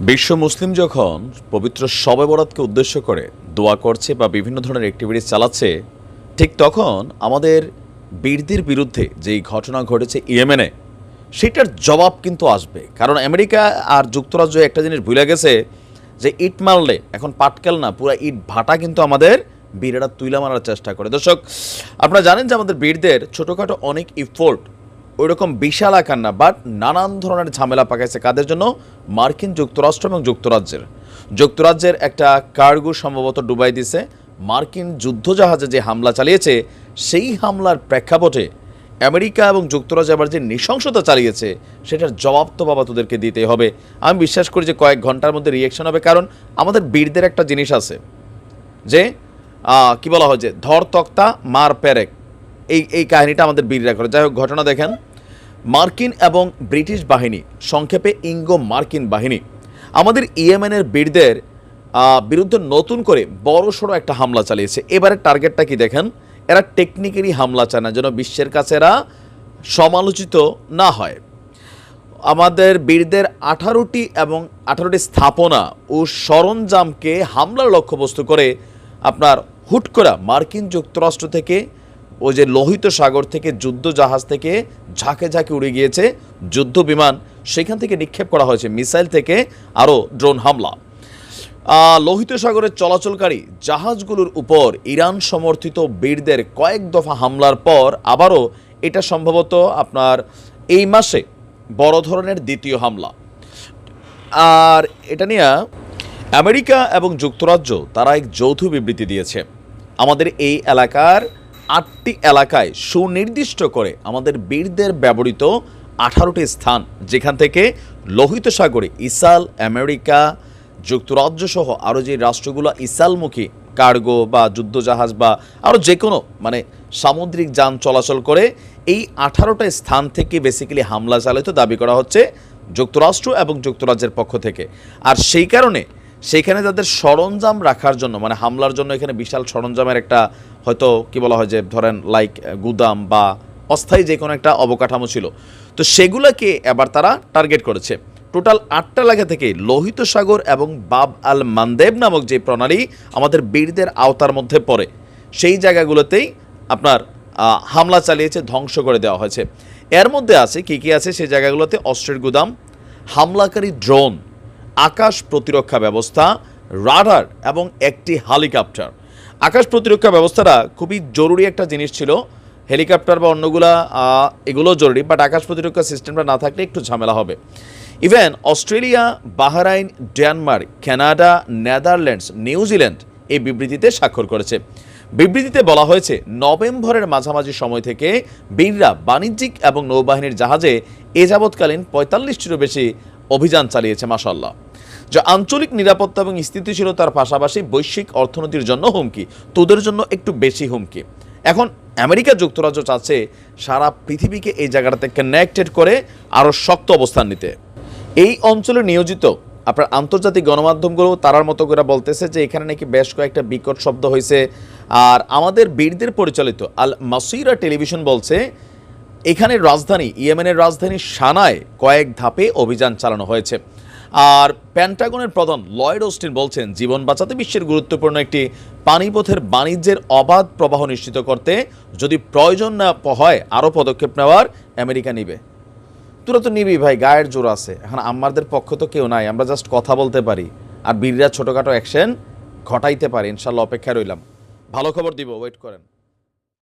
বিশ্ব মুসলিম যখন পবিত্র শবে বরাতকে উদ্দেশ্য করে দোয়া করছে বা বিভিন্ন ধরনের অ্যাক্টিভিটিস চালাচ্ছে, ঠিক তখন আমাদের বীরদের বিরুদ্ধে যেই ঘটনা ঘটেছে ইয়েমেনে, সেটার জবাব কিন্তু আসবে। কারণ আমেরিকা আর যুক্তরাজ্য একটা জিনিস ভুলে গেছে যে ইট মারলে, এখন পাটকেল না, পুরো ইট ভাটা কিন্তু আমাদের বীরেরা তুইলা মারার চেষ্টা করে। দর্শক, আপনারা জানেন যে আমাদের বীরদের ছোটোখাটো অনেক ইফোর্ট ওই রকম বিশাল আকার না বাট নানান ধরনের ঝামেলা পাকাইছে কাদের জন্য? মার্কিন যুক্তরাষ্ট্র এবং যুক্তরাজ্যের। যুক্তরাজ্যের একটা কার্গো সম্ভবত ডুবাই দিছে। মার্কিন যুদ্ধজাহাজে যে হামলা চালিয়েছে, সেই হামলার প্রেক্ষাপটে আমেরিকা এবং যুক্তরাজ্য আবার যে নৃশংসতা চালিয়েছে, সেটার জবাব তো বাবা তোদেরকে দিতে হবে। আমি বিশ্বাস করি যে কয়েক ঘণ্টার মধ্যে রিয়েকশন হবে, কারণ আমাদের বীরদের একটা জিনিস আছে। যে কি বলা হয় যে ধর তক্তা মার পেরেক। এই এই কাহিনীটা আমাদের বীররা করে। যাই হোক, ঘটনা দেখেন। মার্কিন এবং ব্রিটিশ বাহিনী, সংক্ষেপে ইঙ্গো মার্কিন বাহিনী। আমাদের ইয়েমেনের বীরদের বিরুদ্ধে নতুন করে বড় সড়ো একটা হামলা চালিয়েছে। এবারে টার্গেটটা কি দেখেন? এরা টেকনিক্যালি হামলা চায় না, যেন বিশ্বের কাছে এরা সমালোচিত না হয়। আমাদের বীরদের আঠারোটি এবং আঠারোটি স্থাপনা ও সরঞ্জামকে হামলার লক্ষ্যবস্তু করে আপনার হুট করা মার্কিন যুক্তরাষ্ট্র থেকে ওই যে লোহিত সাগর থেকে যুদ্ধ জাহাজ থেকে ঝাঁকে ঝাঁকে উড়ে গিয়েছে যুদ্ধ বিমান, সেখান থেকে নিক্ষেপ করা হয়েছে মিসাইল থেকে আরও ড্রোন হামলা। লোহিত সাগরের চলাচলকারী জাহাজগুলোর উপর ইরান সমর্থিত বীরদের কয়েক দফা হামলার পর আবারও এটা সম্ভবত আপনার এই মাসে বড় ধরনের দ্বিতীয় হামলা। আর এটা নিয়ে আমেরিকা এবং যুক্তরাজ্য তারা এক যৌথ বিবৃতি দিয়েছে। আমাদের এই এলাকার আটটি এলাকায় সুনির্দিষ্ট করে আমাদের বীরদের ব্যবহৃত আঠারোটি স্থান, যেখান থেকে লোহিত সাগরে ইসাল, আমেরিকা যুক্তরাজ্য সহ আরও যে রাষ্ট্রগুলো, ইসালমুখী কার্গো বা যুদ্ধজাহাজ বা আরও যে কোনো মানে সামুদ্রিক যান চলাচল করে এই আঠারোটা স্থান থেকে বেসিক্যালি হামলা চালিত দাবি করা হচ্ছে যুক্তরাষ্ট্র এবং যুক্তরাজ্যের পক্ষ থেকে। আর সেই কারণে সেইখানে তাদের সরঞ্জাম রাখার জন্য মানে হামলার জন্য এখানে বিশাল সরঞ্জামের একটা, হয়তো কি বলা হয় যে, ধরেন লাইক গুদাম বা অস্থায়ী যে কোনো একটা অবকাঠামো ছিল। তো সেগুলোকে এবার তারা টার্গেট করেছে। টোটাল আটটা এলাকা থেকে লোহিত সাগর এবং বাব আল মানদেব নামক যে প্রণালী আমাদের বীরদের আওতার মধ্যে পড়ে, সেই জায়গাগুলোতেই আপনার হামলা চালিয়েছে, ধ্বংস করে দেওয়া হয়েছে। এর মধ্যে আছে, কি কি আছে? সেই জায়গাগুলোতে অস্ত্রের গুদাম, হামলাকারী ড্রোন আকাশ প্রতিরক্ষা ব্যবস্থা, রাডার এবং একটি হেলিকপ্টার। আকাশ প্রতিরক্ষা ব্যবস্থাটা খুবই জরুরি একটা জিনিস ছিল। হেলিকপ্টার বা অন্যগুলা এগুলো জরুরি বাট আকাশ প্রতিরক্ষা সিস্টেমটা না থাকলে একটু ঝামেলা হবে। Even Australia, Bahrain, Denmark, Canada, Netherlands New Zealand এই বিবৃতিতে স্বাক্ষর করেছে। বিবৃতিতে বলা হয়েছে, নভেম্বরের মাঝামাঝি সময় থেকে বীররা বাণিজ্যিক এবং নৌবাহিনীর জাহাজে এ যাবৎকালীন পঁয়তাল্লিশটিরও বেশি অভিযান চালিয়েছে মাসাল্লাহ যা আঞ্চলিক নিরাপত্তা এবং স্থিতিশীলতার পাশাপাশি বৈশ্বিক অর্থনীতির জন্য হুমকি। তোদের জন্য একটু বেশি হুমকি। এখন আমেরিকা যুক্তরাজ্য চাচ্ছে সারা পৃথিবীকে এই জায়গাটাতে কানেক্টেড করে আরও শক্ত অবস্থান নিতে। এই অঞ্চলে নিয়োজিত আপনার আন্তর্জাতিক গণমাধ্যমগুলো তারার মতো করে বলতেছে যে এখানে নাকি বেশ কয়েকটা বিকট শব্দ হয়েছে আর আমাদের বীরদের পরিচালিত আল মাসিরা টেলিভিশন বলছে এখানে রাজধানী, ইয়েমেনের রাজধানী সানায় কয়েক ধাপে অভিযান চালানো হয়েছে। আর প্যান্টাগনের প্রধান লয়েড ওস্টিন বলছেন, জীবন বাঁচাতে বিশ্বের গুরুত্বপূর্ণ একটি পানিপথের বাণিজ্যের অবাধ প্রবাহ নিশ্চিত করতে যদি প্রয়োজন না হয়, আরও পদক্ষেপ নেওয়ার আমেরিকা নিবে। তোরা তো নিবি ভাই, গায়ের জোর আছে। এখন আমাদের পক্ষ তো কেউ নাই, আমরা জাস্ট কথা বলতে পারি। আর বীররা ছোটোখাটো অ্যাকশন ঘটাইতে পারে, ইনশাল্লাহ অপেক্ষায় রইলাম। ভালো খবর দিব ওয়েট করেন।